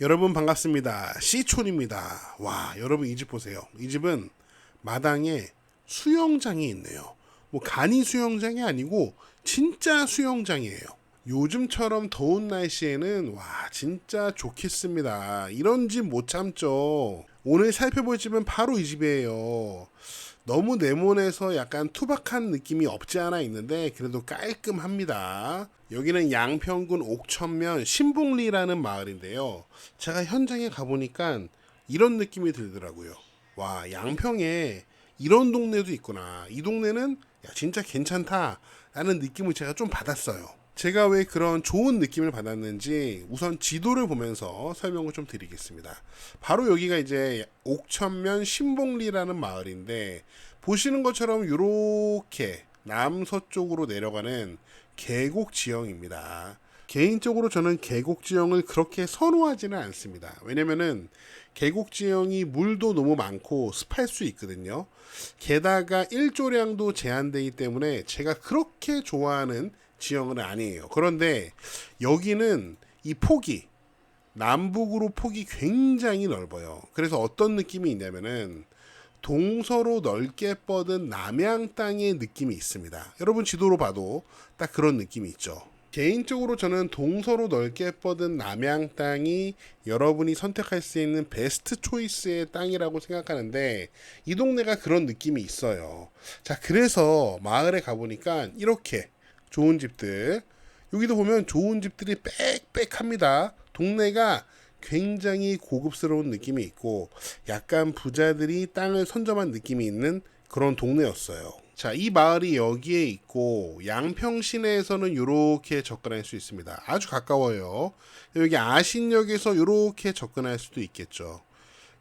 여러분 반갑습니다. 시촌입니다. 와, 여러분 이 집 보세요. 이 집은 마당에 수영장이 있네요. 뭐 간이 수영장이 아니고 진짜 수영장이에요. 요즘처럼 더운 날씨에는 와 진짜 좋겠습니다. 이런 집 못 참죠. 오늘 살펴볼 집은 바로 이 집이에요. 너무 네모내서 약간 투박한 느낌이 없지 않아 있는데 그래도 깔끔합니다. 여기는 양평군 옥천면 신봉리라는 마을인데요. 제가 현장에 가보니까 이런 느낌이 들더라고요. 와 양평에 이런 동네도 있구나. 이 동네는 야, 진짜 괜찮다. 라는 느낌을 제가 좀 받았어요. 제가 왜 그런 좋은 느낌을 받았는지 우선 지도를 보면서 설명을 좀 드리겠습니다. 바로 여기가 이제 옥천면 신봉리라는 마을인데 보시는 것처럼 이렇게 남서쪽으로 내려가는 계곡 지형입니다. 개인적으로 저는 계곡 지형을 그렇게 선호하지는 않습니다. 왜냐면은 계곡 지형이 물도 너무 많고 습할 수 있거든요. 게다가 일조량도 제한되기 때문에 제가 그렇게 좋아하는 지형은 아니에요. 그런데 여기는 이 폭이 남북으로 폭이 굉장히 넓어요. 그래서 어떤 느낌이 있냐면은 동서로 넓게 뻗은 남양 땅의 느낌이 있습니다. 여러분 지도로 봐도 딱 그런 느낌이 있죠. 개인적으로 저는 동서로 넓게 뻗은 남양 땅이 여러분이 선택할 수 있는 베스트 초이스의 땅이라고 생각하는데 이 동네가 그런 느낌이 있어요. 자, 그래서 마을에 가보니까 이렇게 좋은 집들 여기도 보면 좋은 집들이 빽빽합니다. 동네가 굉장히 고급스러운 느낌이 있고 약간 부자들이 땅을 선점한 느낌이 있는 그런 동네였어요. 자, 이 마을이 여기에 있고 양평 시내에서는 이렇게 접근할 수 있습니다. 아주 가까워요. 여기 아신역에서 이렇게 접근할 수도 있겠죠.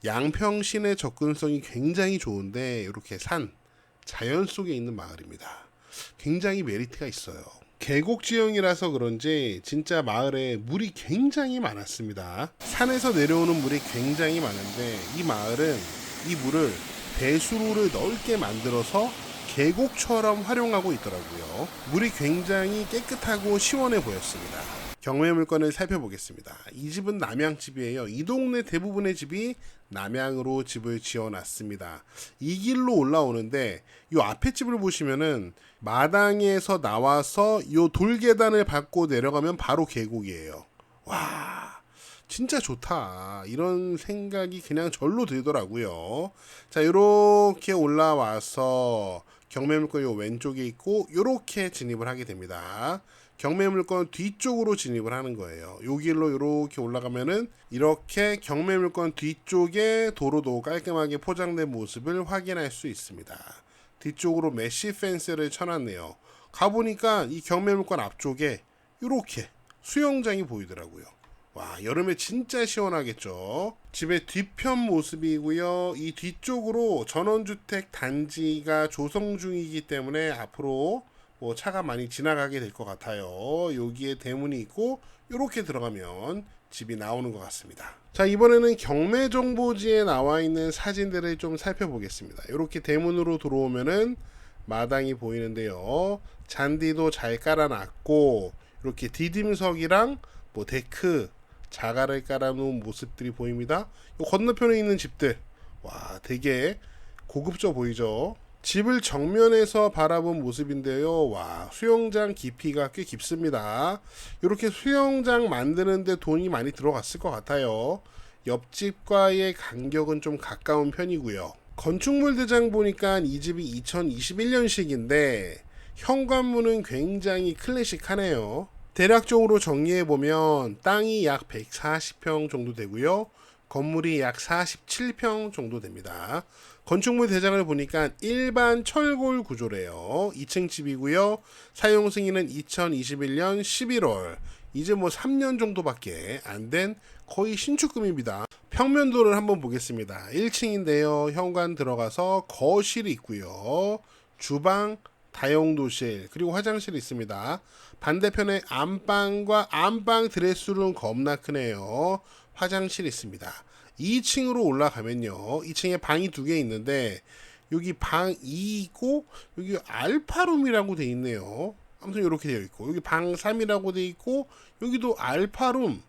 양평 시내 접근성이 굉장히 좋은데 이렇게 산 자연 속에 있는 마을입니다. 굉장히 메리트가 있어요. 계곡 지형이라서 그런지 진짜 마을에 물이 굉장히 많았습니다. 산에서 내려오는 물이 굉장히 많은데 이 마을은 이 물을 배수로를 넓게 만들어서 계곡처럼 활용하고 있더라고요. 물이 굉장히 깨끗하고 시원해 보였습니다. 경매 물건을 살펴보겠습니다. 이 집은 남양집이에요. 이 동네 대부분의 집이 남양으로 집을 지어놨습니다. 이 길로 올라오는데 이 앞에 집을 보시면은 마당에서 나와서 이 돌계단을 밟고 내려가면 바로 계곡이에요. 와. 진짜 좋다. 이런 생각이 그냥 절로 들더라고요. 자, 이렇게 올라와서 경매 물건 요 왼쪽에 있고 요렇게 진입을 하게 됩니다. 경매 물건 뒤쪽으로 진입을 하는 거예요. 요 길로 이렇게 올라가면은 이렇게 경매 물건 뒤쪽에 도로도 깔끔하게 포장된 모습을 확인할 수 있습니다. 뒤쪽으로 메쉬 펜스를 쳐놨네요. 가보니까 이 경매 물건 앞쪽에 이렇게 수영장이 보이더라고요. 와, 여름에 진짜 시원하겠죠? 집의 뒤편 모습이고요. 이 뒤쪽으로 전원주택 단지가 조성 중이기 때문에 앞으로 뭐 차가 많이 지나가게 될 것 같아요. 여기에 대문이 있고 이렇게 들어가면 집이 나오는 것 같습니다. 자 이번에는 경매 정보지에 나와 있는 사진들을 좀 살펴보겠습니다. 이렇게 대문으로 들어오면은 마당이 보이는데요. 잔디도 잘 깔아놨고 이렇게 디딤석이랑 뭐 데크 자갈을 깔아놓은 모습들이 보입니다. 이 건너편에 있는 집들 와 되게 고급져 보이죠. 집을 정면에서 바라본 모습인데요. 와, 수영장 깊이가 꽤 깊습니다. 이렇게 수영장 만드는데 돈이 많이 들어갔을 것 같아요. 옆집과의 간격은 좀 가까운 편이고요. 건축물 대장 보니까 이 집이 2021년식인데 현관문은 굉장히 클래식하네요. 대략적으로 정리해 보면 땅이 약 140평 정도 되고요. 건물이 약 47평 정도 됩니다. 건축물 대장을 보니까 일반 철골 구조래요. 2층 집이고요. 사용 승인은 2021년 11월. 이제 뭐 3년 정도밖에 안 된 거의 신축금입니다. 평면도를 한번 보겠습니다. 1층인데요. 현관 들어가서 거실이 있고요. 주방, 다용도실 그리고 화장실이 있습니다. 반대편에 안방과 안방 드레스룸 겁나 크네요. 화장실 있습니다. 2층으로 올라가면요. 2층에 방이 두 개 있는데 여기 방 2이고 여기 알파룸이라고 돼 있네요. 아무튼 이렇게 되어 있고 여기 방 3이라고 돼 있고 여기도 알파룸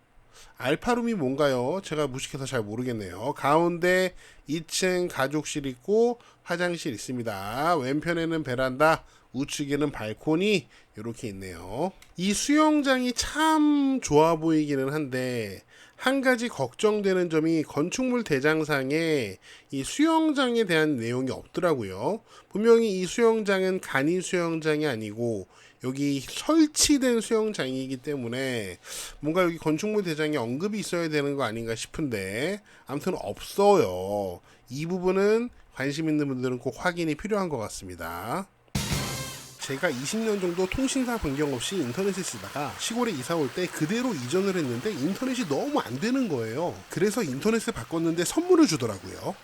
알파룸이 뭔가요? 제가 무식해서 잘 모르겠네요. 가운데 2층 가족실 있고 화장실 있습니다. 왼편에는 베란다, 우측에는 발코니 이렇게 있네요. 이 수영장이 참 좋아 보이기는 한데 한 가지 걱정되는 점이 건축물 대장상에 이 수영장에 대한 내용이 없더라고요. 분명히 이 수영장은 간이 수영장이 아니고 여기 설치된 수영장이기 때문에 뭔가 여기 건축물 대장에 언급이 있어야 되는 거 아닌가 싶은데 아무튼 없어요. 이 부분은 관심 있는 분들은 꼭 확인이 필요한 것 같습니다. 제가 20년 정도 통신사 변경 없이 인터넷을 쓰다가 시골에 이사 올 때 그대로 이전을 했는데 인터넷이 너무 안 되는 거예요. 그래서 인터넷을 바꿨는데 선물을 주더라고요.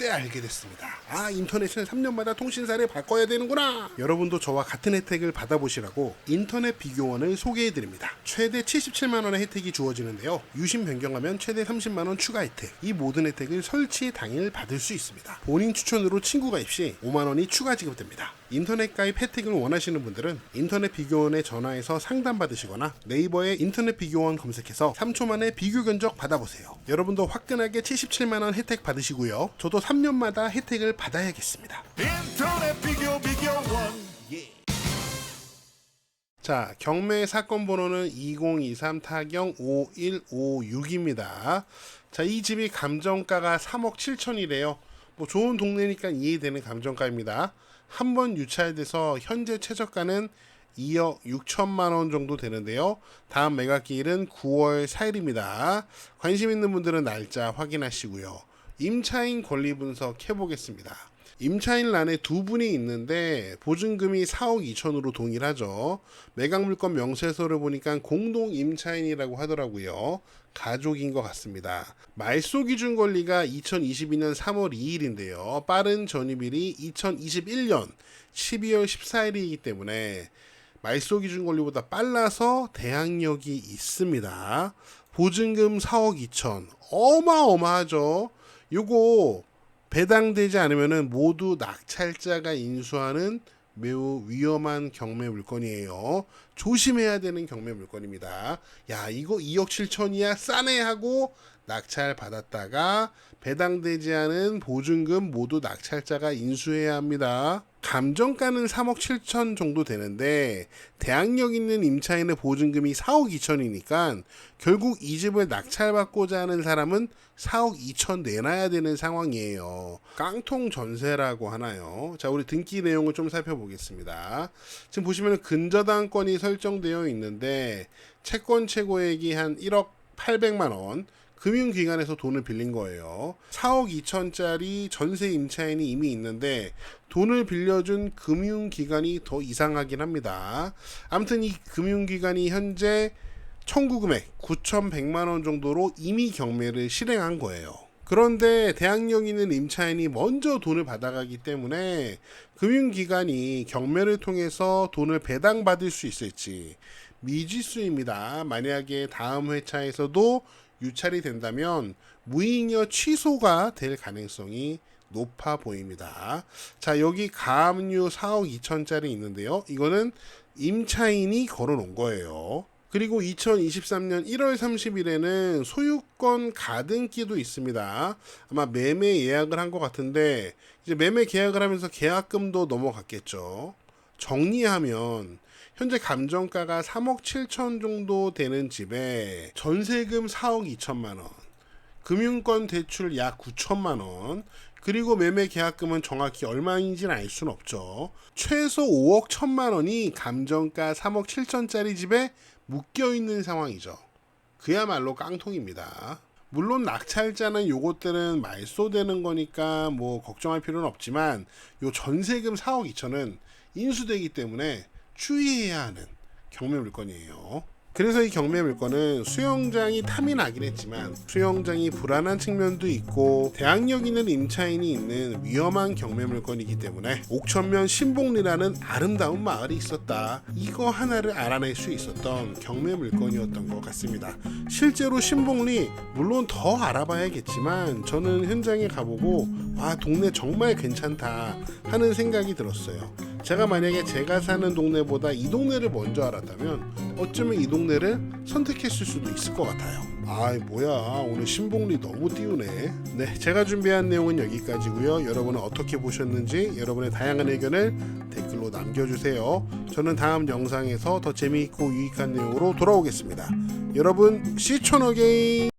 그때 알게 됐습니다. 아, 인터넷은 3년마다 통신사를 바꿔야 되는구나. 여러분도 저와 같은 혜택을 받아보시라고 인터넷 비교원을 소개해 드립니다. 최대 77만 원의 혜택이 주어지는데요. 유심 변경하면 최대 30만 원 추가 혜택. 이 모든 혜택을 설치 당일 받을 수 있습니다. 본인 추천으로 친구 가입 시 5만 원이 추가 지급됩니다. 인터넷 가입 혜택을 원하시는 분들은 인터넷 비교원에 전화해서 상담 받으시거나 네이버에 인터넷 비교원 검색해서 3초 만에 비교 견적 받아보세요. 여러분도 화끈하게 77만 원 혜택 받으시고요. 저도 3년마다 혜택을 받아야겠습니다. 인터넷 비교 비교원 자, 경매 사건 번호는 2023 타경 5156입니다. 자, 이 집이 감정가가 3억 7천이래요. 뭐 좋은 동네니까 이해되는 감정가입니다. 한 번 유찰돼서 현재 최저가는 2억 6천만 원 정도 되는데요. 다음 매각기일은 9월 4일입니다. 관심 있는 분들은 날짜 확인하시고요. 임차인 권리 분석 해보겠습니다. 임차인 란에 두 분이 있는데 보증금이 4억 2천으로 동일하죠. 매각 물건 명세서를 보니까 공동 임차인이라고 하더라고요. 가족인 것 같습니다. 말소 기준 권리가 2022년 3월 2일인데요. 빠른 전입일이 2021년 12월 14일이기 때문에 말소 기준 권리보다 빨라서 대항력이 있습니다. 보증금 4억 2천 어마어마하죠. 요거 배당되지 않으면은 모두 낙찰자가 인수하는 매우 위험한 경매 물건이에요. 조심해야 되는 경매 물건입니다. 야, 이거 2억 7천이야 싸네 하고 낙찰 받았다가 배당되지 않은 보증금 모두 낙찰자가 인수해야 합니다. 감정가는 3억 7천 정도 되는데 대항력 있는 임차인의 보증금이 4억 2천이니까 결국 이 집을 낙찰받고자 하는 사람은 4억 2천 내놔야 되는 상황이에요. 깡통 전세라고 하나요? 자, 우리 등기 내용을 좀 살펴보겠습니다. 지금 보시면 근저당권이 설정되어 있는데 채권 최고액이 한 1억 800만 원. 금융기관에서 돈을 빌린 거예요. 4억 2천짜리 전세 임차인이 이미 있는데 돈을 빌려준 금융기관이 더 이상하긴 합니다. 아무튼 이 금융기관이 현재 청구 금액 9,100만 원 정도로 이미 경매를 실행한 거예요. 그런데 대항력 있는 임차인이 먼저 돈을 받아가기 때문에 금융기관이 경매를 통해서 돈을 배당받을 수 있을지 미지수입니다. 만약에 다음 회차에서도 유찰이 된다면 무잉여 취소가 될 가능성이 높아 보입니다. 자, 여기 가압류 4억 2천짜리 있는데요. 이거는 임차인이 걸어 놓은 거예요. 그리고 2023년 1월 30일에는 소유권 가등기도 있습니다. 아마 매매 예약을 한 것 같은데 이제 매매 계약을 하면서 계약금도 넘어갔겠죠. 정리하면 현재 감정가가 3억 7천 정도 되는 집에 전세금 4억 2천만 원, 금융권 대출 약 9천만 원, 그리고 매매 계약금은 정확히 얼마인지는 알 수는 없죠. 최소 5억 1천만 원이 감정가 3억 7천짜리 집에 묶여 있는 상황이죠. 그야말로 깡통입니다. 물론 낙찰자는 요것들은 말소되는 거니까 뭐 걱정할 필요는 없지만 요 전세금 4억 2천은 인수되기 때문에 주의해야 하는 경매 물건이에요. 그래서 이 경매 물건은 수영장이 탐이 나긴 했지만 수영장이 불안한 측면도 있고 대항력 있는 임차인이 있는 위험한 경매 물건이기 때문에 옥천면 신봉리라는 아름다운 마을이 있었다. 이거 하나를 알아낼 수 있었던 경매 물건이었던 것 같습니다. 실제로 신봉리 물론 더 알아봐야겠지만 저는 현장에 가보고 와 동네 정말 괜찮다 하는 생각이 들었어요. 제가 만약에 제가 사는 동네보다 이 동네를 먼저 알았다면 어쩌면 이 동네를 선택했을 수도 있을 것 같아요. 아이 뭐야. 오늘 신봉리 너무 띄우네. 네 제가 준비한 내용은 여기까지고요. 여러분은 어떻게 보셨는지 여러분의 다양한 의견을 댓글로 남겨주세요. 저는 다음 영상에서 더 재미있고 유익한 내용으로 돌아오겠습니다. 여러분 시촌 어게인